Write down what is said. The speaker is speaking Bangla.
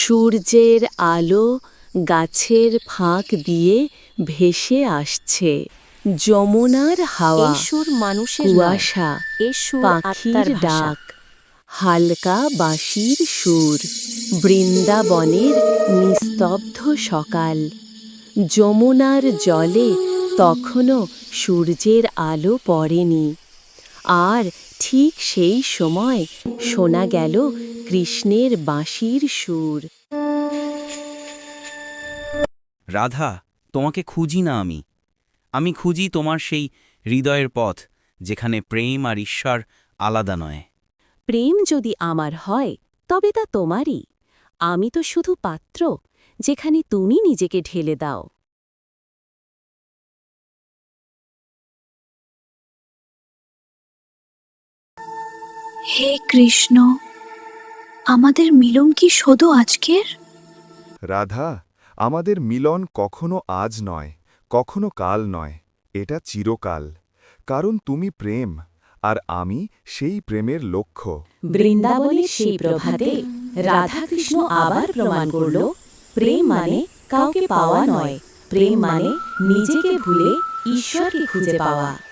সূর্যের আলো গাছের ফাঁক দিয়ে ভেসে আসছে। যমুনার হাওয়া সুর মানুষের কুয়াশা পাখির ডাক হালকা বাঁশির সুর বৃন্দাবনের নিস্তব্ধ সকাল। যমুনার জলে তখনও সূর্যের আলো পড়েনি। আর ঠিক সেই সময় শোনা গেল কৃষ্ণের বাঁশির সুর। রাধা তোমাকে খুঁজি না আমি। আমি খুঁজি তোমার সেই হৃদয়ের পথ যেখানে প্রেম আর ঈশ্বর আলাদা নয়। প্রেম যদি আমার হয় তবে তা তোমারই। আমি তো শুধু পাত্র যেখানে তুমি নিজেকে ঢেলে দাও। হে কৃষ্ণ আমাদের মিলন কি শুধু আজকের? রাধা আমাদের মিলন কখনো আজ নয় কখনো কাল নয় এটা চিরকাল। কারণ তুমি প্রেম আর আমি সেই প্রেমের লক্ষ্য। বৃন্দাবনের সেই প্রভাতে রাধাকৃষ্ণ আবার প্রমাণ করল প্রেম মানে কাউকে পাওয়া নয় প্রেম মানে নিজেকে ভুলে ঈশ্বরকে খুঁজে পাওয়া।